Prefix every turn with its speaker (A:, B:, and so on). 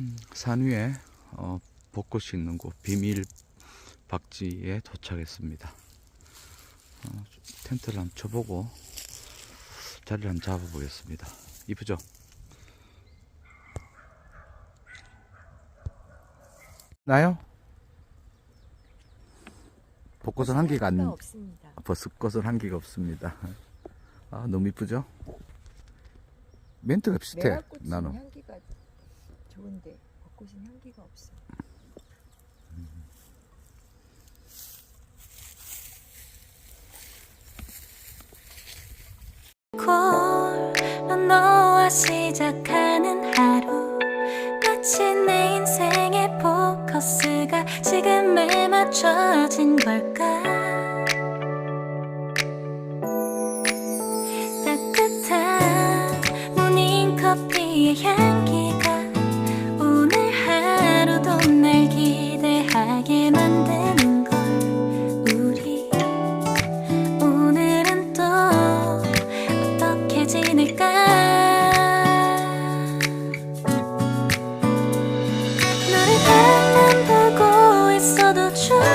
A: 음, 산 위에 어, 벚꽃이 있는 곳 비밀 박지에 도착했습니다. 어, 텐트를 한번 쳐보고 자리를 한번 잡아보겠습니다. 이쁘죠? 나요? 벚꽃은 한 개가 안. 버섯꽃은 한 개가 없습니다. 아, 너무 이쁘죠? 멘트가 비슷해, 나는.
B: 좋은데 벚꽃은 향기가 없어.
C: 콜 너와 시작하는 하루. 마치 내 인생의 포커스가 지금에 맞춰진 걸까? 따뜻한 모닝 커피의 향 만드는 걸 우리 오늘은 또 어떻게 지낼까? 너를 바라보고 있어도 좋아